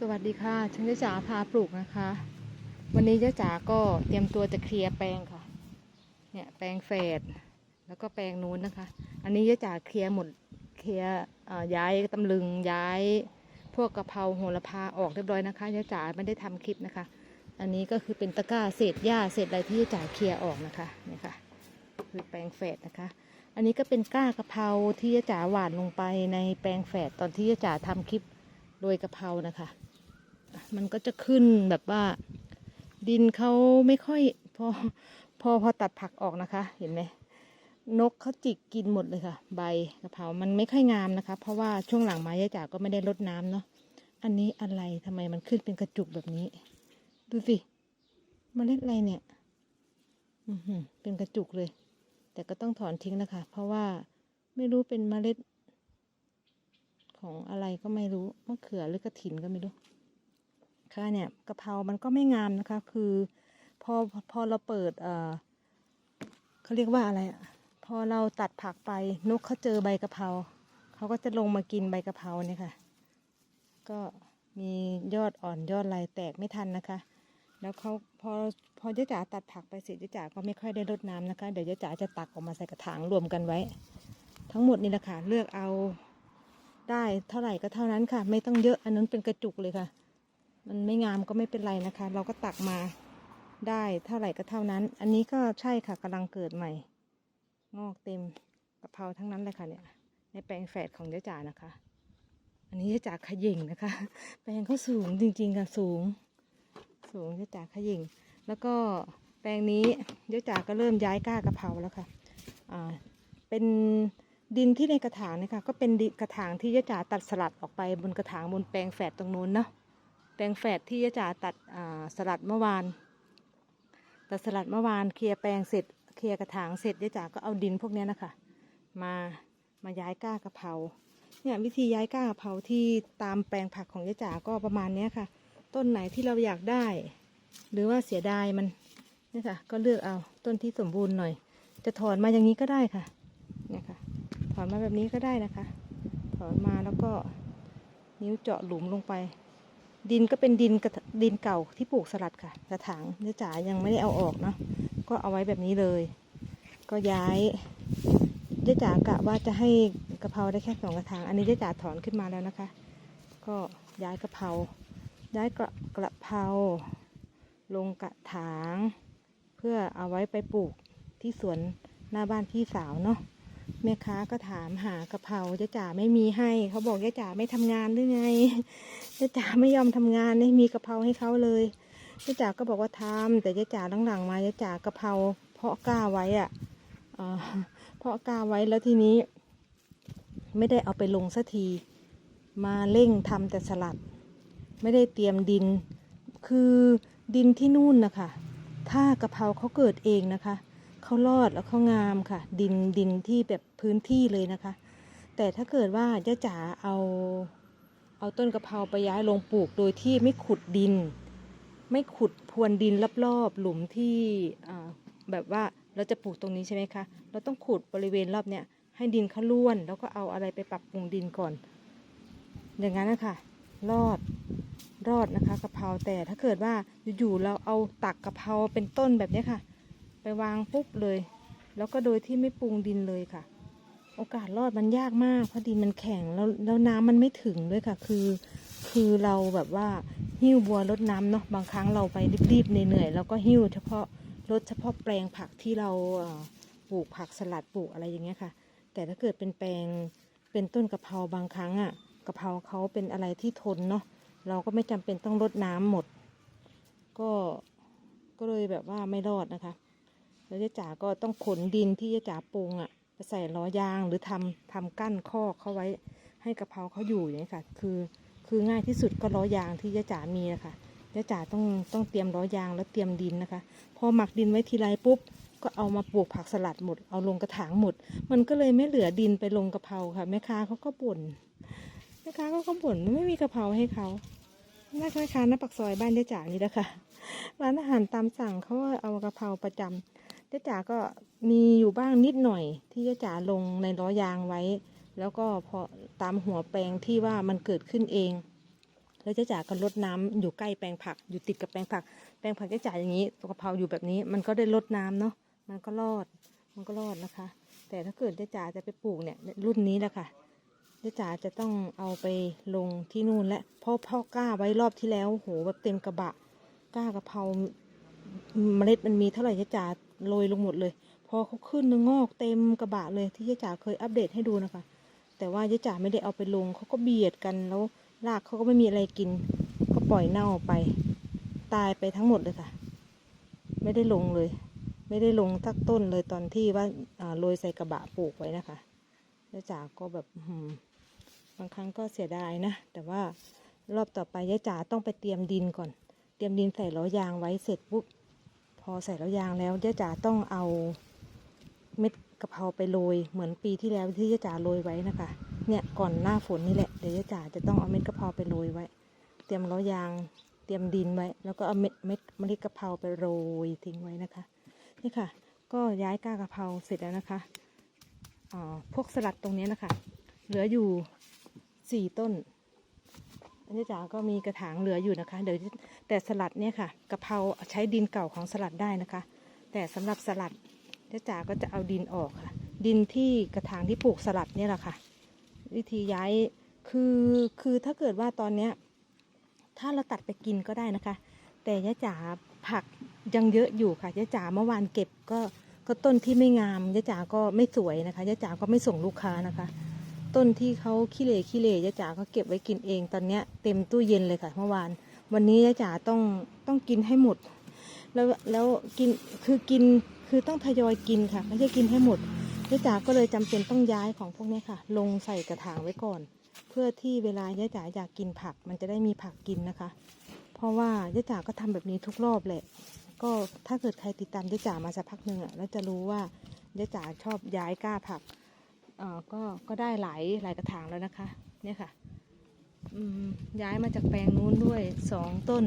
สวัสดีค่ะฉันเจ๊จ๋าพาปลูกนะคะ วันนี้เจ๊จ๋าก็เตรียมตัวจะเคลียร์แปลงค่ะ เนี่ยแปลงเฟดแล้วก็แปลงนู้นนะคะ อันนี้เจ๊จ๋าเคลียร์หมดเคลียร์ย้ายตำลึงย้าย พวกกะเพราโหระพาออกเรียบร้อยนะคะเจ๊จ๋าไม่ได้ทำคลิปนะคะ อันนี้ก็คือเป็นตะกร้าเศษหญ้าเศษอะไรที่เจ๊จ๋าเคลียร์ออกนะคะเนี่ยค่ะ คือแปลงเฟดนะคะ อันนี้ก็เป็นก้ากะเพราที่เจ๊จ๋าหว่านลงไปในแปลงแฝดตอนที่เจ๊จ๋าทำคลิป โรยกะเพรานะคะ มันก็จะขึ้นแบบว่า ดินเขาไม่ค่อย พอพอพอตัดผักออกนะคะ เห็นไหมนกเขาจิกกินหมดเลยค่ะ ใบกะเพรา มันไม่ค่อยงามนะคะ เพราะว่าช่วงหลังมายายจ๋าก็ไม่ได้รดน้ำเนาะ อันนี้อะไรทำไมมันขึ้นเป็นกระจุกแบบนี้ ดูสิเมล็ดอะไรเนี่ย อือหือเป็นกระจุกเลย แต่ก็ต้องถอนทิ้งนะคะ เพราะว่าไม่รู้เป็นเมล็ด ของอะไรก็ไม่รู้มะเขือหรือกระถินก็ไม่รู้ ค่ะเนี่ยกะเพรา มันก็ไม่งามนะคะ คือพอพอเราเปิดเออเขาเรียกว่าอะไรอะพอเราตัดผักไปนกเขาเจอใบกะเพราเขาก็จะลงมากินใบกะเพราเนี่ยค่ะ ก็มียอดอ่อนยอดลายแตกไม่ทันนะคะ แล้วเขาพอพอเจ๊จ๋าตัดผักไปเสร็จเจ๊จ๋าก็ไม่ค่อยได้รดน้ำนะคะ เดี๋ยวเจ๊จ๋าจะตักออกมาใส่กระถางรวมกันไว้ ทั้งหมดนี่แหละค่ะเลือกเอา ได้เท่าไหร่ก็เท่านั้นค่ะ ไม่ต้องเยอะอันนั้นเป็นกระจุกเลยค่ะ มันไม่งามก็ไม่เป็นไรนะคะ เราก็ตักมาได้เท่าไหร่ก็เท่านั้น อันนี้ก็ใช่ค่ะกำลังเกิดใหม่ งอกเต็มกะเพราทั้งนั้นเลยค่ะเนี่ย ในแปลงแฝดของเจ๊จ๋านะคะ อันนี้เจ๊จ๋าขยิ่งนะคะ แปลงเขาสูงจริงๆค่ะสูง สูงเจ๊จ๋าขยิ่งแล้วก็แปลงนี้เจ๊จ๋าก็เริ่มย้ายก้ากะเพราแล้วค่ะ อ่า เป็น ดินที่ในกระถางนะคะก็เป็นดินกระถางที่เจ๊จ๋าตัดสลัดออกไปบนกระถางบนแปลงแฝดตรงนู้นเนาะแปลงแฝดที่ยะจ๋าตัดสลัดเมื่อวานตัดสลัดเมื่อวานเคลียร์แปลงเสร็จเคลียร์กระถางเสร็จยะจ๋าก็เอาดินพวกนี้นะคะมามาย้ายก้ากะเพราเนี่ยวิธีย้ายก้ากะเพราที่ตามแปลงผักของยะจ๋าก็ประมาณนี้ค่ะ ต้นไหนที่เราอยากได้ หรือว่าเสียดายมันเนี่ยค่ะก็เลือกเอาต้นที่สมบูรณ์หน่อย จะถอนมาอย่างนี้ก็ได้ค่ะ ถอนมาแบบนี้ก็ได้นะคะ ถอนมาแล้วก็นิ้วเจาะหลุมลงไป ดินก็เป็นดินกระดินเก่าที่ปลูกสลัดค่ะ กระถางเนื้อจ๋ายังไม่ได้เอาออกเนาะก็เอาไว้แบบนี้เลย ก็ย้ายเจ๊จ๋ากะว่าจะให้กระเพราได้แค่สองกระถาง อันนี้เจ๊จ๋าถอนขึ้นมาแล้วนะคะ ก็ย้ายกระเพราย้ายกระกระเพราลงกระถาง เพื่อเอาไว้ไปปลูกที่สวนหน้าบ้านพี่สาวเนาะ แม่ค้าก็ถามหากะเพราเจ๊จ๋าไม่มีให้ เขาบอกเจ๊จ๋าไม่ทำงานหรือไงเจ๊จ๋าไม่ยอมทำงานไม่มีกะเพราให้เขาเลยเจ๊จ๋าก็บอกว่าทำแต่เจ๊จ๋าหลังๆมาเจ๊จ๋ากะเพราเพาะกล้าไว้อะอ่าเพาะกล้าไว้แล้วทีนี้ ไม่ได้เอาไปลงสักที มาเร่งทำแต่สลัด ไม่ได้เตรียมดิน คือดินที่นู่นนะคะถ้ากะเพราเขาเกิดเองนะคะ เขารอดแล้วเขางามค่ะ ดินดินที่แบบพื้นที่เลยนะคะ แต่ถ้าเกิดว่าเจ๊จ๋าเอาเอาต้นกะเพราไปย้ายลงปลูกโดยที่ไม่ขุดดิน ไม่ขุดพรวนดินรอบๆหลุมที่แบบว่าเราจะปลูกตรงนี้ใช่ไหมคะ เราต้องขุดบริเวณรอบเนี้ยให้ดินเขาล้วน แล้วก็เอาอะไรไปปรับปรุงดินก่อน อย่างนั้นนะคะรอดรอดนะคะกะเพราแต่ถ้าเกิดว่าอยู่ๆเราเอาตักกะเพราเป็นต้นแบบนี้ค่ะ ไปวางปุ๊บเลย แล้วก็โดยที่ไม่ปรุงดินเลยค่ะ โอกาสรอดมันยากมาก เพราะดินมันแข็งแล้วแล้วน้ำมันไม่ถึงด้วยค่ะ คือ คือเราแบบว่าหิ้วบัวรดน้ำเนาะบางครั้งเราไปรีบๆเหนื่อยๆแล้วก็หิ้วเฉพาะรดเฉพาะแปลงผักที่เราปลูกผักสลัดปลูกอะไรอย่างเงี้ยค่ะ แต่ถ้าเกิดเป็นแปลงเป็นต้นกะเพราบางครั้งอะกะเพราเขาเป็นอะไรที่ทนเนาะเราก็ไม่จำเป็นต้องรดน้ำหมด ก็ก็เลยแบบว่าไม่รอดนะคะ แล้วเจ๊จ๋าก็ต้องขนดินที่เจ๊จ๋าปรุงอะไปใส่ล้อยางหรือทำทำกั้นคอกเขาไว้ให้กระเพราเขาอยู่อย่างนี้ค่ะ คือคือง่ายที่สุดก็ล้อยางที่เจ๊จ๋ามีนะคะเจ๊จ๋าต้องต้องเตรียมล้อยางแล้วเตรียมดินนะคะ พอหมักดินไว้ทีไรปุ๊บก็เอามาปลูกผักสลัดหมด เอาลงกระถางหมด มันก็เลยไม่เหลือดินไปลงกระเพราค่ะแม่ค้าเขาก็บ่นแม่ค้าเขาก็บ่นไม่มีกระเพราให้เขาแม่ค้าหน้าปักซอยบ้านเจ๊จ๋านี่นะคะร้านอาหารตามสั่งเขาเอากระเพราประจำ เจ๊จ๋าก็มีอยู่บ้างนิดหน่อย ที่เจ๊จ๋าลงในล้อยางไว้ แล้วก็พอตามหัวแปลงที่ว่ามันเกิดขึ้นเอง แล้วเจ๊จ๋าก็รดน้ำอยู่ใกล้แปลงผักอยู่ติดกับแปลงผัก แปลงผักเจ๊จ๋าอย่างนี้กะเพราอยู่แบบนี้ มันก็ได้รดน้ำเนาะมันก็รอด มันก็รอดนะคะ แต่ถ้าเกิดเจ๊จ๋าจะไปปลูกเนี่ยรุ่นนี้แหละค่ะเจ๊จ๋าจะต้องเอาไปลงที่นู่นและพราะพ่อกล้าไว้รอบที่แล้วโหแบบเต็มกระบะกล้ากะเพราเมล็ดมันมีเท่าไหร่เจ๊จ๋า โรยลงหมดเลย พอเขาขึ้นงอกเต็มกระบะเลยที่เจ๊จ๋าเคยอัปเดตให้ดูนะคะ แต่ว่าเจ๊จ๋าไม่ได้เอาไปลงเขาก็เบียดกันแล้วรากเขาก็ไม่มีอะไรกิน ก็ปล่อยเน่าไป ตายไปทั้งหมดเลยค่ะ ไม่ได้ลงเลย ไม่ได้ลงทักต้นเลยตอนที่ว่าโรยใส่กระบะปลูกไว้นะคะเจ๊จ๋าก็แบบบางครั้งก็เสียดายนะ แต่ว่ารอบต่อไปเจ๊จ๋าต้องไปเตรียมดินก่อน เตรียมดินใส่ล้อยางไว้เสร็จปุ๊บ อใส่แล้อยางแล้วเจ๊จ๋าต้องเอาเม็ดกะเพราไปโรยเหมือนปีที่แล้วที่ยะจ๋าโรยไว้นะคะ เนี่ยก่อนหน้าฝนนี่แหละเดี๋ยวยะจ๋าจะต้องเอาเม็ดกะเพราไปโรยไว้ เตรียมล้อยางเตรียมดินไว้ แล้วก็เอาเม็ดเม็ดเมล็ดกะเพราไปโรยทิ้งไว้นะคะนี่ค่ะ ก็ย้ายก้ากะเพราเสร็จแล้วนะคะอ่าพวกสลัดตรงนี้นะคะ เหลืออยู่สี่ต้น อันนี้จ๋าก็มีกระถางเหลืออยู่นะคะ เดี๋ยวแต่สลัดเนี่ยค่ะกะเพราใช้ดินเก่าของสลัดได้นะคะ แต่สำหรับสลัดเจ๊จ๋าก็จะเอาดินออกค่ะ ดินที่กระถางที่ปลูกสลัดเนี่ยแหละค่ะ วิธีย้ายคือคือถ้าเกิดว่าตอนเนี้ยถ้าเราตัดไปกินก็ได้นะคะ แต่ยะจ๋าผักยังเยอะอยู่ค่ะยะจ๋าเมื่อวานเก็บก็ก็ต้นที่ไม่งามยะจ๋าก็ไม่สวยนะคะยะจ๋าก็ไม่ส่งลูกค้านะคะ ต้นที่เขาขี้เหร่ขี้เหร่ยะจ๋าก็เก็บไว้กินเองตอนเนี้ยเต็มตู้เย็นเลยค่ะเมื่อวาน วันนี้ยะจ๋าต้องต้องกินให้หมด แล้วแล้วกินคือกินคือต้องทยอยกินค่ะ ไม่ใช่กินให้หมดยะจ๋าก็เลยจำเป็นต้องย้ายของพวกนี้ค่ะ ลงใส่กระถางไว้ก่อน เพื่อที่เวลายะจ๋าอยากกินผัก มันจะได้มีผักกินนะคะ เพราะว่ายะจ๋าก็ทำแบบนี้ทุกรอบแหละก็ถ้าเกิดใครติดตามยะจ๋ามาสักพักหนึ่งอะแล้วจะรู้ว่ายะจ๋าชอบย้ายก้าผัก ก็ก็ได้หลายหลายกระถางแล้วนะคะ เนี่ยค่ะย้ายมาจากแปลงนู้นด้วยสองต้น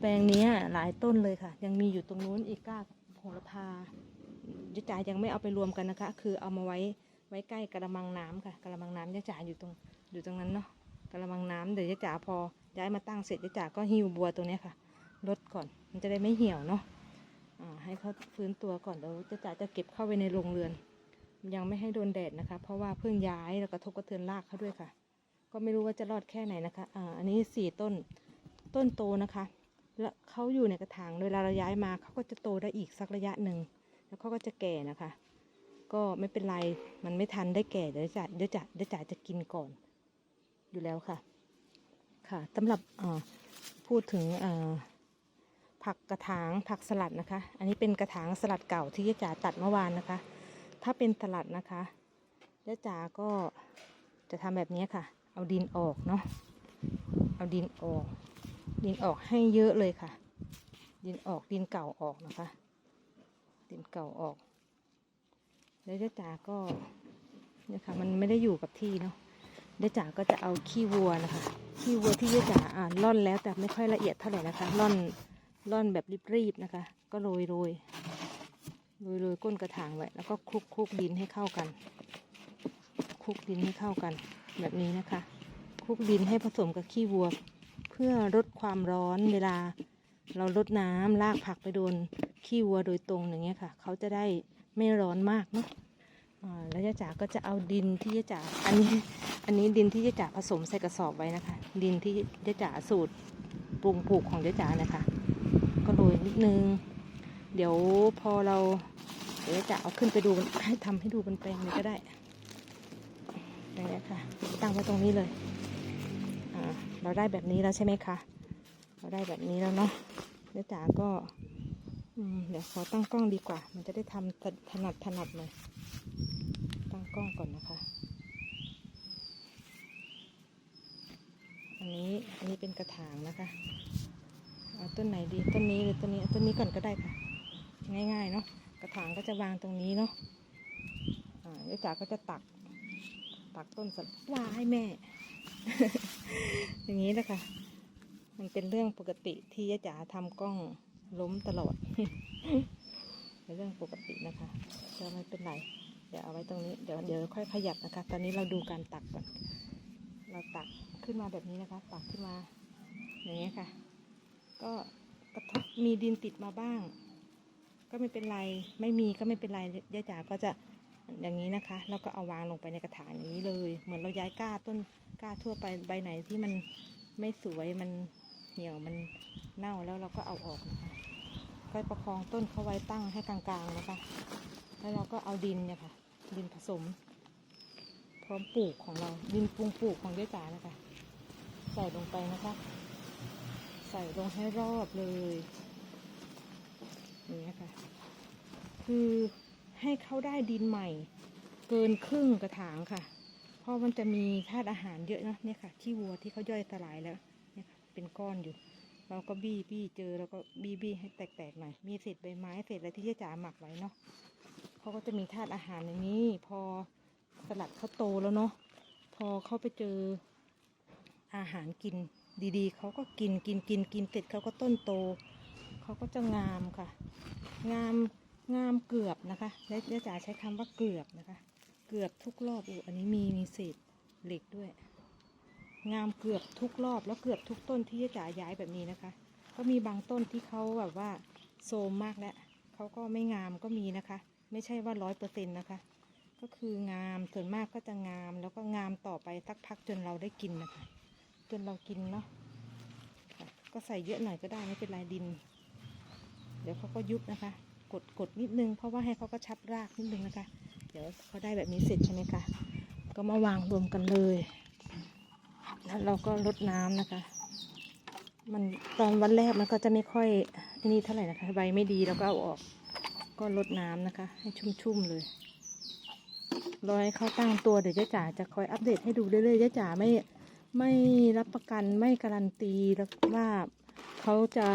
แปลงนี้หลายต้นเลยค่ะ ยังมีอยู่ตรงนู้นอีกก้าโหระพายะจ๋ายังไม่เอาไปรวมกันนะคะ คือเอามาไว้ไว้ใกล้กระมังน้ำค่ะกระมังน้ำยะจ๋าอยู่ตรงอยู่ตรงนั้นเนาะกระมังน้ำเดี๋ยวยะจ๋าพอย้ายมาตั้งเสร็จยะจ๋าก็หิวบัวตัวนี้ค่ะลดก่อนมันจะได้ไม่เหี่ยวเนาะให้เขาฟื้นตัวก่อนเดี๋ยวยะจ๋าจะเก็บเข้าไปในโรงเรือน ยังไม่ให้โดนแดดนะคะ เพราะว่าเพิ่งย้ายแล้วก็ทบกระเทือนรากเขาด้วยค่ะ ก็ไม่รู้ว่าจะรอดแค่ไหนนะคะอ่าอันนี้สี่ต้นต้นโตนะคะ แล้วเขาอยู่ในกระถางเวลาเราย้ายมาเขาก็จะโตได้อีกสักระยะหนึ่งแล้วเขาก็จะแก่นะคะ ก็ไม่เป็นไรมันไม่ทันได้แก่เดี๋ยวจะเดี๋ยวจะเดี๋ยวจะจะกินก่อน อยู่แล้วค่ะ ค่ะสำหรับอ่าพูดถึงอ่าผักกระถางผักสลัดนะคะ อันนี้เป็นกระถางสลัดเก่าที่ยะจ๋าตัดเมื่อวานนะคะ ถ้าเป็นสลัดนะคะยะจ๋าก็จะทำแบบนี้ค่ะ เอาดินออกเนาะ เอาดินออก ดินออกให้เยอะเลยค่ะ ดินออกดินเก่าออกนะคะ ดินเก่าออก แล้วเจ๊จ๋าก็เนี่ยค่ะมันไม่ได้อยู่กับที่เนาะเจ๊จ๋าก็จะเอาขี้วัวนะคะ ขี้วัวที่เจ๊จ๋าอ่าล่อนแล้วแต่ไม่ค่อยละเอียดเท่าไหร่นะคะล่อนล่อนแบบรีบๆนะคะ ก็โรยโรย โรยโรยก้นกระถางไว้แล้วก็คลุกคลุกดินให้เข้ากันคลุกดินให้เข้ากัน แบบนี้นะคะคลุกดินให้ผสมกับขี้วัว เพื่อลดความร้อนเวลา เราลดน้ำลากผักไปโดนขี้วัวโดยตรงอย่างเงี้ยค่ะ เขาจะได้ไม่ร้อนมากเนาะแล้วยะจ๋าก็จะเอาดินที่ยะจ๋าอันนี้อันนี้ดินที่ยะจ๋าผสมใส่กระสอบไว้นะคะ ดินที่ยะจ๋าสูตรปรุงปลูกของยะจ๋านะคะ ก็โรยนิดนึง เดี๋ยวพอเราเดี๋ยวยะจ๋าเอาขึ้นไปดูให้ทำให้ดูบนแปลงเลยก็ได้อย่างเงี้ค่ะ ตั้งไว้ตรงนี้เลยเราได้แบบนี้แล้วใช่ไหมคะ เราได้แบบนี้แล้วเนาะเดี๋ยวจ๋าก็เดี๋ยวขอตั้งกล้องดีกว่า มันจะได้ทำถถนัดถนัดหน่อยตั้งกล้องก่อนนะคะ อันนี้อันนี้เป็นกระถางนะคะ เอาต้นไหนดีต้นนี้หรือต้นนี้เอาต้นนี้ก่อนก็ได้ค่ะ ง่ายๆเนาะกระถางก็จะวางตรงนี้เนาะอ่าเดี๋ยวจ๋าก็จะตัก ตักต้นสับวาให้แม่ อย่างนี้นะคะมันเป็นเรื่องปกติที่ยะจ๋าทำกล้องล้มตลอดเป็นเรื่องปกตินะคะก็ไม่เป็นไรเดี๋ยวเอาไว้ตรงนี้เดี๋ยวเดี๋ยวค่อยขยับนะคะ ตอนนี้เราดูการตักก่อนเราตักขึ้นมาแบบนี้นะคะ ตักขึ้นมาอย่างเงี้ค่ะ ก็กระทบมีดินติดมาบ้าง ก็ไม่เป็นไร ไม่มีก็ไม่เป็นไรย่าจ๋าก็จะอย่างนี้นะคะ แล้วก็เอาวางลงไปในกระถางอย่างนี้เลย เหมือนเราย้ายก้าต้นก้าทั่วไปใบไหนที่มันไม่สวยมันเหี่ยวมันเน่าแล้วเราก็เอาออกนะคะค่อยประคองต้นเขาไว้ตั้งให้กลางๆนะคะ แล้วเราก็เอาดินเนี่ยค่ะ ดินผสม พร้อมปลูกของเรา ดินปรุงปลูกของย่าจ๋านะคะ ใส่ลงไปนะคะ ใส่ลงให้รอบเลย อย่างนี้ยค่ะ คือให้เขาได้ดินใหม่ เกินครึ่งกระถางค่ะ เพราะมันจะมีธาตุอาหารเยอะนะเนี่ยค่ะขี้วัวที่เขาย่อยสลายแล้วเนี่ยค่ะเป็นก้อนอยู่ เราก็บี้บี้เจอแล้วก็บี้บี้ให้แตกๆหน่อยมีเศษใบไม้เศษอะไรที่ย่าจ๋าหมักไว้เนาะเขาก็จะมีธาตุอาหารในนี้ พอสลัดเขาโตแล้วเนาะพอเขาไปเจออาหารกินดีๆ เขาก็กินกินกินกินเสร็จเขาก็ต้นโต เขาก็จะงามค่ะ งามงามเกือบนะคะและยาจ๋าใช้คำว่าเกือบนะคะ เกือบทุกรอบอูอันนี้มีมีเศษเหล็กด้วย งามเกือบทุกรอบแล้วเกือบทุกต้นที่ยาจ๋าย้ายแบบนี้นะคะ ก็มีบางต้นที่เขาแบบว่าโซมมากแล้วเขาก็ไม่งามก็มีนะคะ ไม่ใช่ว่าร้อยเปอร์เซ็นต์นะคะ ก็คืองามส่วนมากก็จะงามแล้วก็งามต่อไปสักพักจนเราได้กินนะคะ จนเรากินเนาะก็ใส่เยอะหน่อยก็ได้ไม่เป็นไรดิน เดี๋ยวเขาก็ยุบนะคะ กดกดนิดนึง เพราะว่าให้เขาก็ชับรากนิดนึงนะคะ เดี๋ยวเขาได้แบบนี้เสร็จใช่ไหมคะก็มาวางรวมกันเลย แล้วเราก็ลดน้ำนะคะ มันตอนวันแรกมันก็จะไม่ค่อยนนี้เท่าไหร่นะคะใบไม่ดีเราก็เอาออก ก็ลดน้ำนะคะ ให้ชุ่มๆเลยรอให้เขาตั้งตัวเดี๋ยวเจ๊จ๋าจะคอยอัปเดตให้ดูเรื่อยๆเจ๊จ๋าไม่ไม่รับประกันไม่การันตีแล้วว่าเขาจะ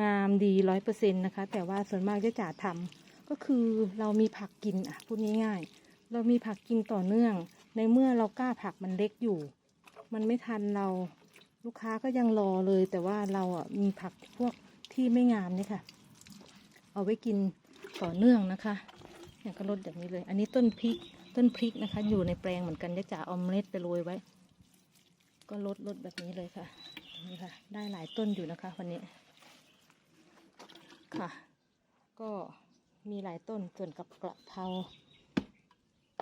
งามดีร้อยเปอร์เซ็นต์นะคะ แต่ว่าส่วนมากเจ๊จ๋าทำก็คือเรามีผักกินอะพูดง่ายๆเรามีผักกินต่อเนื่อง ในเมื่อเรากล้าผักมันเล็กอยู่ มันไม่ทันเราลูกค้าก็ยังรอเลย แต่ว่าเราอะมีผักพวกที่ไม่งามนี่ค่ะ เอาไว้กินต่อเนื่องนะคะเนี่ยก็ลดอย่างนี้เลย อันนี้ต้นพริกต้นพริกนะคะ อยู่ในแปลงเหมือนกันจะจ่าเอาเมล็ดไปโรยไว้ ก็ลดลดแบบนี้เลยค่ะนี่ค่ะ ได้หลายต้นอยู่นะคะวันนี้ ค่ะ ก็มีหลายต้นส่วนกับกระเพรา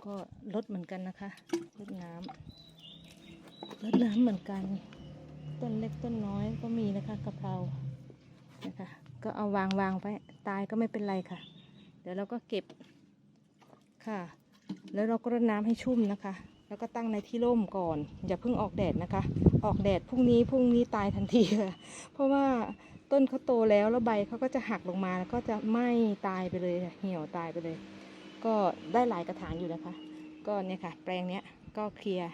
ก็ลดเหมือนกันนะคะลดน้ำลดน้ำเหมือนกัน ต้นเล็กต้นน้อยก็มีนะคะกะเพรานะคะ ก็เอาวางวางไว้ตายก็ไม่เป็นไรค่ะ เดี๋ยวเราก็เก็บค่ะ แล้วเราก็รดน้ำให้ชุ่มนะคะ แล้วก็ตั้งในที่ร่มก่อน อย่าเพิ่งออกแดดนะคะ ออกแดดพรุ่งนี้พรุ่งนี้ตายทันทีค่ะเพราะว่า ต้นเขาโตแล้วแล้วใบเขาก็จะหักลงมาแล้วก็จะไหม้ตายไปเลยเหี่ยวตายไปเลย ก็ได้หลายกระถางอยู่นะคะ ก็เนี่ยค่ะ แปลงเนี้ยก็เคลียร์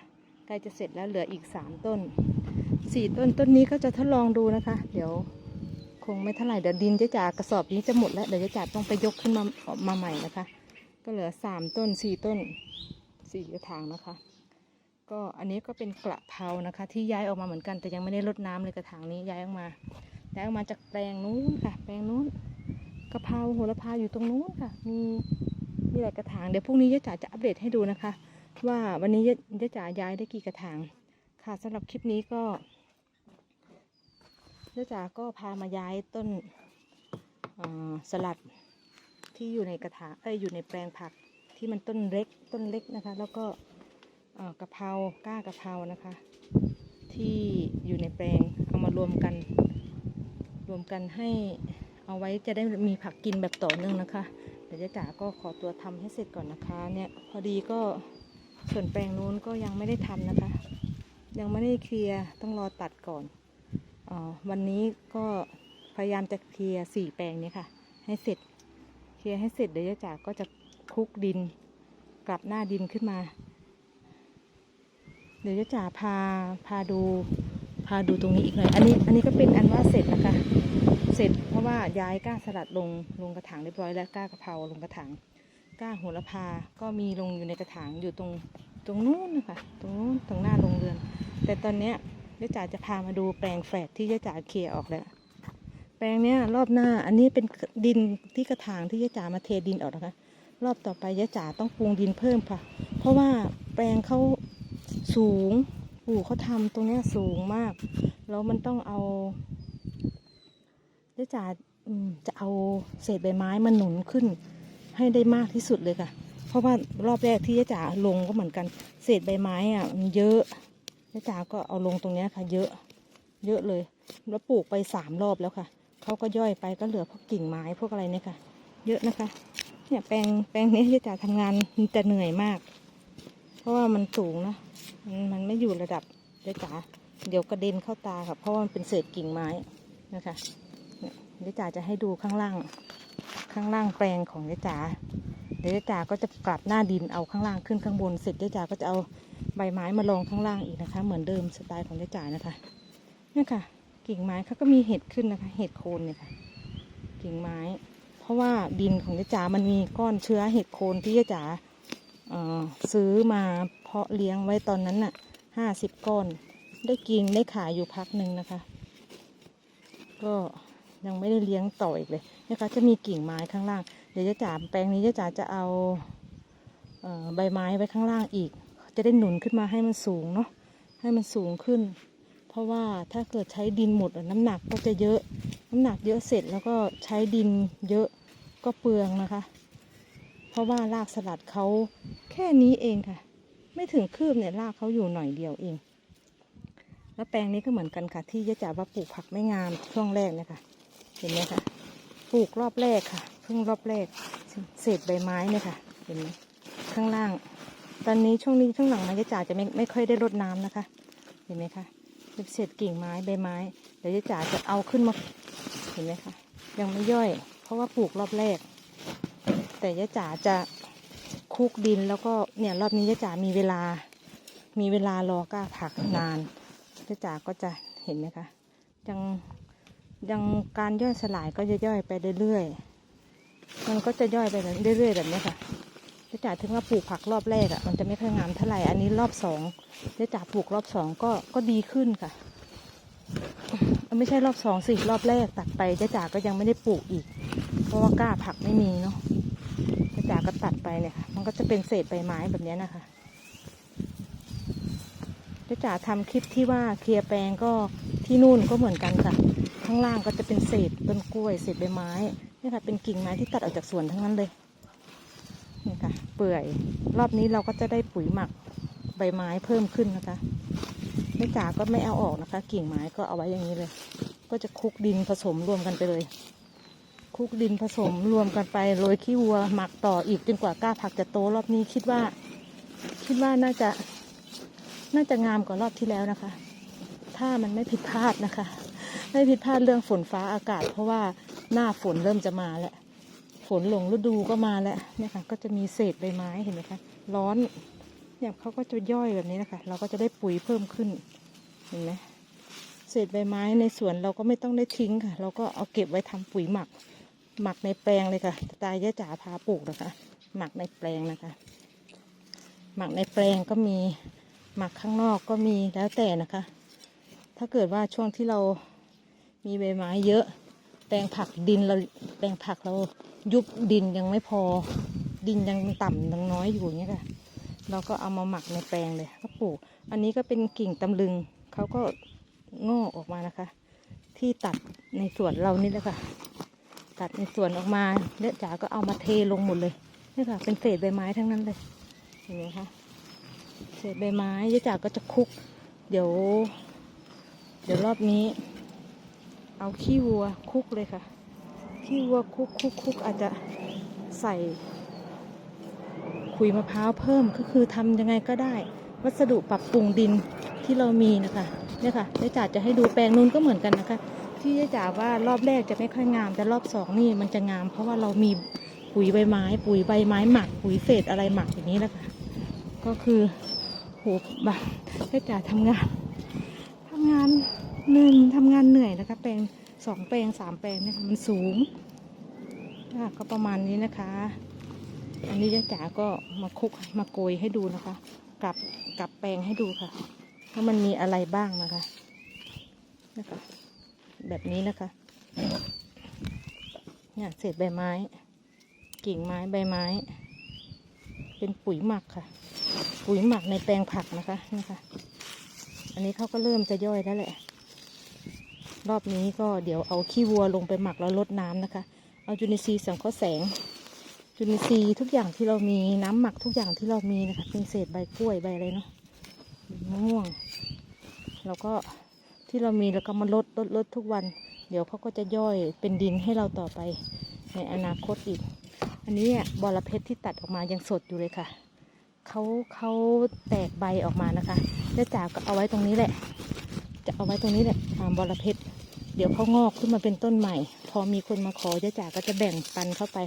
ใกล้จะเสร็จแล้วเหลืออีกสามต้นสี่ต้นต้นนี้ก็จะทดลองดูนะคะ เดี๋ยวคงไม่เท่าไหร่เดี๋ยวดินจะจากระสอบนี้จะหมดแล้วเดี๋ยวจะจ่าต้องไปยกขึ้นมามาใหม่นะคะ ก็เหลือสามต้นสี่ต้นสี่กระถางนะคะ ก็อันนี้ก็เป็นกระเพรานะคะ ที่ย้ายออกมาเหมือนกันแต่ยังไม่ได้รดน้ำเลยกระถางนี้ย้ายออกมา ย้ายมาจากแปลงนู้นค่ะ แปลงนู้นกระเพราโหระพาอยู่ตรงนู้นค่ะ มีมีหลายกระถาง เดี๋ยวพรุ่งนี้เจจ๋าจะอัปเดตให้ดูนะคะ ว่าวันนี้เจจ๋าย้ายได้กี่กระถาง ค่ะสำหรับคลิปนี้ก็เจจ๋าก็พามาย้ายต้นสลัดที่อยู่ในกระถางเอ้ยอยู่ในแปลงผักที่มันต้นเล็กต้นเล็กนะคะ แล้วก็เอ่อกะเพราก้ากะเพรานะคะ ที่อยู่ในแปลงเอามารวมกัน รวมกันให้เอาไว้จะได้มีผักกินแบบต่อเนื่องนะคะเดี๋ยวจ๊จ๋าก็ขอตัวทำให้เสร็จก่อนนะคะเนี่ยพอดีก็ส่วนแปลงนู้นก็ยังไม่ได้ทำนะคะ ยังไม่ได้เคลียร์ต้องรอตัดก่อนออวันนี้ก็พยายามจะเคลียร์สี่แปลงนี้ค่ะ ให้เสร็จเคลียร์ให้เสร็จเดี๋ยวจ๊จ๋าก็จะคลุกดินกลับหน้าดินขึ้นมา เดี๋ยวจะจ๋าพาพาดู พาดูตรงนี้อีกหน่อย อันนี้อันนี้ก็เป็นอันว่าเสร็จนะคะ เสร็จเพราะว่าย้ายก้าสลัดลงลงกระถางเรียบร้อยแล้วก้ากระเพราลงกระถางก้าโหระพา ก็มีลงอยู่ในกระถางอยู่ตรงตรงนู้นนะคะตรงนู้นตรงหน้าโรงเรือน แต่ตอนเนี้ยเจ๊จ๋าจะพามาดูแปลงแฝดที่เจ๊จ๋าเคลียออกแล้วแปลงเนี้ยรอบหน้าอันนี้เป็นดินที่กระถางที่เจ๊จ๋ามาเทดินออกนะคะ รอบต่อไปเจ๊จ๋าต้องปรุงดินเพิ่มค่ะ เพราะว่าแปลงเขาสูง ปู่เขาทำตรงนี้สูงมาก แล้วมันต้องเอาเดี๋ยวจ๋าจะเอาเศษใบไม้มาหนุนขึ้น ให้ได้มากที่สุดเลยค่ะ เพราะว่ารอบแรกที่เจ๊จ๋าลงก็เหมือนกัน เศษใบไม้อะมันเยอะเจจ๋าก็เอาลงตรงนี้ค่ะ เยอะ เยอะเลย แล้วปลูกไปสามรอบแล้วค่ะเขาก็ย่อยไปก็เหลือพวกกิ่งไม้พวกอะไรเนี่ยค่ะ เยอะนะคะ เนี่ยแปลงแปลงนี้เจจ๋าทำงานมันจะเหนื่อยมาก เพราะว่ามันสูงนะ มันไม่อยู่ระดับเจ๊จ๋าเดี๋ยวกระเด็นเข้าตาค่ะเพราะว่ามันเป็นเศษกิ่งไม้นะคะเนี่ยเจ๊จ๋าจะให้ดูข้างล่าง ข้างล่างแปลงของเจ๊จ๋าเดี๋ยวเจ๊จ๋าก็จะกลับหน้าดินเอาข้างล่างขึ้นข้างบนเสร็จเจ๊จ๋าก็จะเอาใบไม้มาลงข้างล่างอีกนะคะ เหมือนเดิมสไตล์ของเจ๊จ๋านะคะนี่ค่ะ กิ่งไม้เขาก็มีเห็ดขึ้นนะคะ เห็ดโคนเนี่ยค่ะ กิ่งไม้ เพราะว่าดินของเจ๊จ๋ามันมีก้อนเชื้อเห็ดโคนที่เจ๊จ๋าซื้อมา เพาะเลี้ยงไว้ตอนนั้นน่ะห้าสิบก้อน ได้กินได้ขายอยู่พักหนึ่งนะคะ ก็ยังไม่ได้เลี้ยงต่ออีกเลยนะคะจะมีกิ่งไม้ข้างล่าง เดี๋ยวเจ๊จ๋าแปลงนี้เจ๊จ๋าจะเอาเออใบไม้ไว้ข้างล่างอีก จะได้หนุนขึ้นมาให้มันสูงเนาะให้มันสูงขึ้น เพราะว่าถ้าเกิดใช้ดินหมดน้ำหนักก็จะเยอะ น้ำหนักเยอะเสร็จแล้วก็ใช้ดินเยอะก็เปลืองนะคะ เพราะว่ารากสลัดเขาแค่นี้เองค่ะ ไม่ถึงคืบเนี่ยรากเขาอยู่หน่อยเดียวเอง แล้วแปลงนี้ก็เหมือนกันค่ะ ที่ยะจ๋าว่าปลูกผักไม่งามช่วงแรกเนี่ยค่ะเห็นไหมคะปลูกรอบแรกค่ะเพิ่งรอบแรกเศษใบไม้เนี่ยค่ะ เห็นไหมข้างล่าง ตอนนี้ช่วงนี้ช่วงหลังมายะจ๋าจะไม่ไม่ค่อยได้รดน้ำนะคะ เห็นไหมคะเป็นเศษกิ่งไม้ใบไม้เดี๋ยวยะจ๋าจะเอาขึ้นมาเห็นไหมคะยังไม่ย่อย เพราะว่าปลูกรอบแรก แต่ยะจ๋าจะ คลุกดินแล้วก็เนี่ยรอบนี้ยะจ๋ามีเวลา มีเวลารอก้าผักนานยะจ๋าก็จะเห็นไหมคะยังยังการย่อยสลายก็จะย่อยไปเรื่อยๆ มันก็จะย่อยไปเรื่อยๆแบบนี้ค่ะยะจ๋าถึงว่าปลูกผักรอบแรกอะ่ะมันจะไม่ค่อยงามเท่าไหร่อันนี้รอบสองยะจ๋าปลูกรอบสองก็ก็ดีขึ้นค่ะไม่ใช่รอบสองสิรอบแรกตัดไปยะจ๋าก็ยังไม่ได้ปลูกอีก เพราะว่ากล้าผักไม่มีเนาะ จ๋าก็ตัดไปเนี่ยค่ะ มันก็จะเป็นเศษใบไม้แบบนี้นะคะยะจ๋าทำคลิปที่ว่าเคลียร์แปลงก็ที่นู่นก็เหมือนกันค่ะ ข้างล่างก็จะเป็นเศษต้นกล้วย เศษใบไม้นี่ค่ะ เป็นกิ่งไม้ที่ตัดออกจากสวนทั้งนั้นเลยนี่ค่ะ เปื่อย รอบนี้เราก็จะได้ปุ๋ยหมักใบไม้เพิ่มขึ้นนะคะแม่จ๋าก็ไม่เอาออกนะคะ กิ่งไม้ก็เอาไว้อย่างนี้เลย ก็จะคลุกดินผสมรวมกันไปเลย คลุกดินผสมรวมกันไปโรยขี้วัวหมักต่ออีกจนกว่ากล้าผักจะโตรอบนี้คิดว่า คิดว่าน่าจะ น่าจะงามกว่ารอบที่แล้วนะคะ ถ้ามันไม่ผิดพลาดนะคะ ไม่ผิดพลาดเรื่องฝนฟ้าอากาศ เพราะว่าหน้าฝนเริ่มจะมาแล้วฝนหลงฤดูก็มาแล้วเนี่ยค่ะ ก็จะมีเศษใบไม้เห็นไหมคะร้อนเนี่ยเขาก็จะย่อยแบบนี้นะคะ เราก็จะได้ปุ๋ยเพิ่มขึ้นเห็นไหมเศษใบไม้ในสวนเราก็ไม่ต้องได้ทิ้งค่ะ เราก็เอาเก็บไว้ทำปุ๋ยหมัก หมักในแปลงเลยค่ะตล์ยะจ๋าพาปลูกนะคะ หมักในแปลงนะคะ หมักในแปลงก็มีหมักข้างนอกก็มีแล้วแต่นะคะ ถ้าเกิดว่าช่วงที่เรามีใบไม้เยอะ แปลงผักดินเราแปลงผักเรายุบดินยังไม่พอ ดินยังต่ำยังน้อยอยู่เงี้ยค่ะ เราก็เอามาหมักในแปลงเลยก็ปลูก อันนี้ก็เป็นกิ่งตำลึงเขาก็งอกออกมานะคะ ที่ตัดในสวนเรานี่แหละค่ะ ตัดในส่วนออกมาเลือจ๋าก็เอามาเทลงหมดเลยนี่ค่ะ เป็นเศษใบไม้ทั้งนั้นเลยเห็นไหมคะเศษใบไม้ยายจ๋าก็จะคุก เดี๋ยว เดี๋ยวรอบนี้ เอาขี้วัวคุกเลยค่ะขี้วัวคุกคุกคุกอาจจะใส่ขุยมะพร้าวเพิ่มก็คือทำยังไงก็ได้ วัสดุปรับปรุงดินที่เรามีนะคะเนี่ยค่ะยายจ๋าจะให้ดูแปลงนู้นก็เหมือนกันนะคะ ที่ยายจ๋าว่ารอบแรกจะไม่ค่อยงาม แต่รอบสองนี่มันจะงาม เพราะว่าเรามีปุ๋ยใบไม้ ปุ๋ยใบไม้หมัก ปุ๋ยเศษอะไรหมักอย่างนี้แหละค่ะก็คือโหแบบให้จ๋าทำงานทำงานหนึ่งทำงานเหนื่อยนะคะ แปลงสองแปลงสามแปลงเนี่ยค่ะมันสูงก็ประมาณนี้นะคะ อันนี้ยาจ๋าก็มาคลุกมาโกยให้ดูนะคะกลับกลับแปลงให้ดูค่ะว่ามันมีอะไรบ้างนะคะนะคะ แบบนี้นะคะเนี่ยเศษใบไม้ กิ่งไม้ใบไม้ เป็นปุ๋ยหมักค่ะ ปุ๋ยหมักในแปลงผักนะคะนี่ค่ะ อันนี้เขาก็เริ่มจะย่อยแล้วแหละ รอบนี้ก็เดี๋ยวเอาขี้วัวลงไปหมักแล้วลดน้ำนะคะ เอาจุลินทรีย์สังเคราะห์แสง จุลินทรีย์ทุกอย่างที่เรามีน้ำหมักทุกอย่างที่เรามีนะคะ เป็นเศษใบกล้วยใบอะไรเนาะมะม่วง แล้วก็ ที่เรามีแล้วก็มาลดลดลดทุกวัน เดี๋ยวเขาก็จะย่อยเป็นดินให้เราต่อไปในอนาคตอีก อันนี้บอระเพ็ดที่ตัดออกมายังสดอยู่เลยค่ะเขาเขาแตกใบออกมานะคะแล้วจากก็เอาไว้ตรงนี้แหละ จะเอาไว้ตรงนี้แหละตามบอระเพ็ดเดี๋ยวเขางอกขึ้นมาเป็นต้นใหม่ พอมีคนมาขอเจ๊จาก็จะแบ่งปันเข้าไป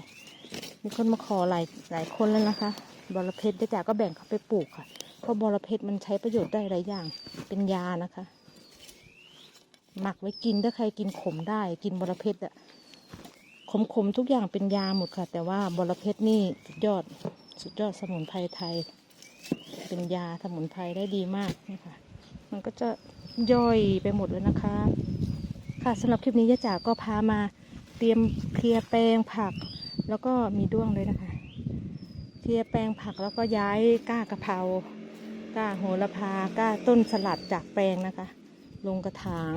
มีคนมาขอหลายหลายคนแล้วนะคะ บอระเพ็ดเจ๊จาก็แบ่งเขาไปปลูกค่ะ เพราะบอระเพ็ดมันใช้ประโยชน์ได้หลายอย่าง เป็นยานะคะ หมักไว้กินถ้าใครกินขมได้ กินบอรเพ็ดอะขมขมๆทุกอย่างเป็นยาหมดค่ะ แต่ว่าบอรเพ็ดนี่สุดยอดสุดยอดสมุนไพรไทย เป็นยาสมุนไพรได้ดีมากนี่ค่ะ มันก็จะย่อยไปหมดเลยนะคะ ค่ะสำหรับคลิปนี้ยะจ๋าก็พามาเตรียมเคลียร์แปลงผัก แล้วก็มีด้วงเลยนะคะเคลียร์แปลงผักแล้วก็ย้ายก้ากะเพราก้าโหระพาก้าต้นสลัดจากแปลงนะคะ ลงกระถาง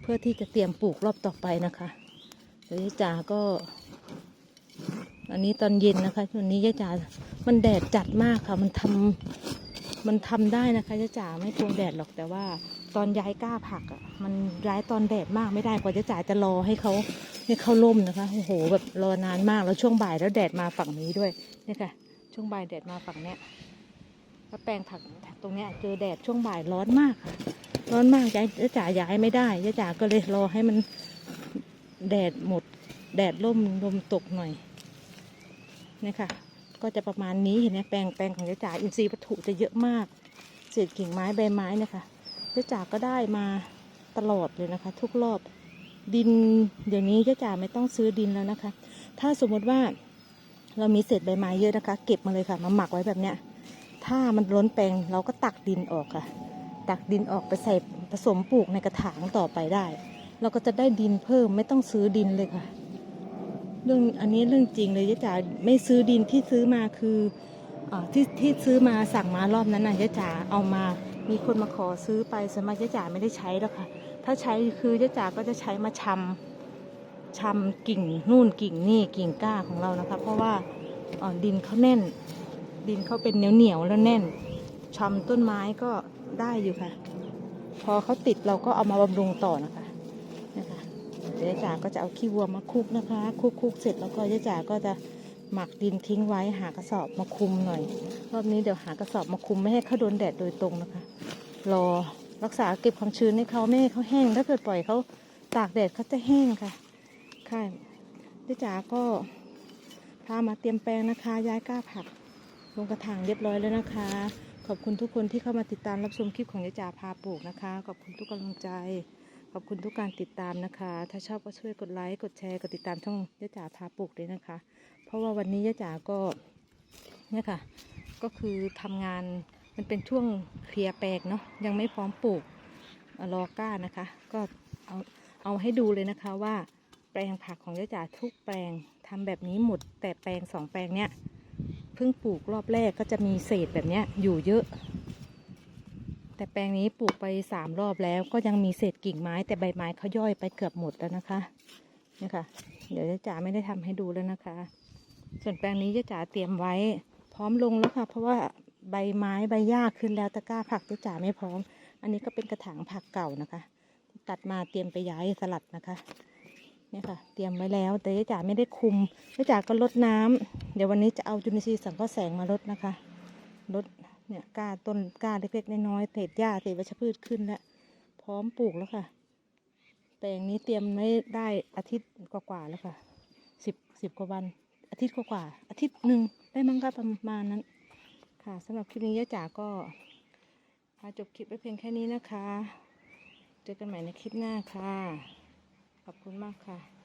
เพื่อที่จะเตรียมปลูกรอบต่อไปนะคะเดี๋ยวยะจ๋าก็ อันนี้ตอนเย็นนะคะวันนี้ยะจ๋ามันแดดจัดมากค่ะ มันทำมันทำได้นะคะยะจ๋าไม่กลัวแดดหรอกแต่ว่า ตอนย้ายก้าผักอะมันย้ายตอนแดดมากไม่ได้กว่าจะจ่ายจะรอให้เขาให้เขาล่มนะคะโอ้โหแบบรอนานมากแล้วช่วงบ่ายแล้วแดดมาฝั่งนี้ด้วยนี่ค่ะ ช่วงบ่ายแดดมาฝั่งเนี้ยแล้วแปลงผักตรงเนี้ยเจอแดดช่วงบ่ายร้อนมากค่ะ ร้อนมากยายจ๋าย้ายไม่ได้ยะจ๋าก็เลยรอให้มันแดดหมด แดดล่มลมตกหน่อยนี่ค่ะ ก็จะประมาณนี้เห็นไหมแปลงแปลงของยะจ๋าอินทรีย์วัตถุจะเยอะมาก เศษกิ่งไม้ใบไม้นะคะเจ๊จ๋าก็ได้มาตลอดเลยนะคะ ทุกรอบดินเดี๋ยวนี้เจ๊จ๋าไม่ต้องซื้อดินแล้วนะคะ ถ้าสมมติว่าเรามีเศษใบไม้เยอะนะคะ เก็บมาเลยค่ะ มาหมักไว้แบบเนี้ย ถ้ามันล้นแปลงเราก็ตักดินออกค่ะ ตักดินออกไปใส่ผสมปลูกในกระถางต่อไปได้ เราก็จะได้ดินเพิ่มไม่ต้องซื้อดินเลยค่ะ เรื่องอันนี้เรื่องจริงเลยเจ๊จ๋าไม่ซื้อดินที่ซื้อมาคืออที่ที่ซื้อมาสั่งมารอบนั้นน่ะเจ๊จ๋าเอามามีคนมาขอซื้อไปสมัยเจ๊จ๋าไม่ได้ใช้แล้วค่ะ ถ้าใช้คือเจ๊จ๋าก็จะใช้มาชำชำกิ่งนู่นกิ่งนี่กิ่งก้าของเรานะคะ เพราะว่าดินเขาแน่น ดินเขาเป็นเหนียวเหนียวๆแล้วแน่นชำต้นไม้ก็ ได้อยู่ค่ะ พอเขาติดเราก็เอามาบำรุงต่อนะคะนะคะเดี๋ยจ๋าก็จะเอาขี้วัวมาคลุกนะคะ คลุกคลุกเสร็จแล้วก็เจ๊จ๋าก็จะหมักดินทิ้งไว้หากระสอบมาคุมหน่อย รอบนี้เดี๋ยวหากระสอบมาคุมไม่ให้เขาโดนแดดโดยตรงนะคะ รอรักษาเก็บความชื้นให้เขาไม่ให้เขาแห้ง ถ้าเกิดปล่อยเขาตากแดดเขาจะแห้งค่ะ ค่ะเจ๊จ๋าก็พามาเตรียมแปลงนะคะ ย้ายก้าผักลงกระถางเรียบร้อยแล้วนะคะ ขอบคุณทุกคนที่เข้ามาติดตามรับชมคลิปของเจ๊จ๋าพาปลูกนะคะ ขอบคุณทุกกำลังใจ ขอบคุณทุกการติดตามนะคะ ถ้าชอบก็ช่วยกดไลค์กดแชร์กดติดตามช่องยะจาพาปลูกด้วยนะคะ เพราะว่าวันนี้ยะจาก็เนี่ยค่ะ ก็คือทำงานมันเป็นช่วงเคลียร์แปลงเนาะยังไม่พร้อมปลูกเอ่อรอก้านะคะ ก็เอาเอาให้ดูเลยนะคะว่าแปลงผักของยะจ๋าทุกแปลงทำแบบนี้หมดแต่แปลงสองแปลงเนี้ย พิ่งปลูกรอบแรกก็จะมีเศษแบบนี้อยู่เยอะ แต่แปลงนี้ปลูกไปสามรอบแล้วก็ยังมีเศษกิ่งไม้แต่ใบไม้เขาย่อยไปเกือบหมดแล้วนะคะนี่ค่ะ เดี๋ยวเจ๊จ๋าไม่ได้ทำให้ดูแล้วนะคะ ส่วนแปลงนี้เจ๊จ๋าเตรียมไว้พร้อมลงแล้วค่ะ เพราะว่าใบไม้ใบหญ้าขึ้นแล้วตะกร้าผักเจ๊จ๋าไม่พร้อม อันนี้ก็เป็นกระถางผักเก่านะคะ ตัดมาเตรียมไปย้ายสลัดนะคะ เนี่ยค่ะ เตรียมไว้แล้วแต่เจ๊จ๋าไม่ได้คุมเจ๊จ๋าก็ลดน้ำเดี๋ยววันนี้จะเอาจุลินทรีย์สังเคราะห์แสงมาลดนะคะลดเนี่ยกล้าต้นกล้าเล็กๆน้อยๆเศษหญ้าเศษวัชพืชขึ้นแล้วพร้อมปลูกแล้วค่ะแปลงนี้เตรียมไว้ได้อาทิตย์กว่าๆแล้วค่ะสิบสิบกว่าวัน อาทิตย์กว่าๆอาทิตย์หนึ่งได้มั้งคะประมาณนั้น ค่ะสำหรับคลิปนี้ย่าจ๋าก็พาจบคลิปไว้เพียงแค่นี้นะคะ เจอกันใหม่ในคลิปหน้าค่ะ ขอบคุณมากค่ะ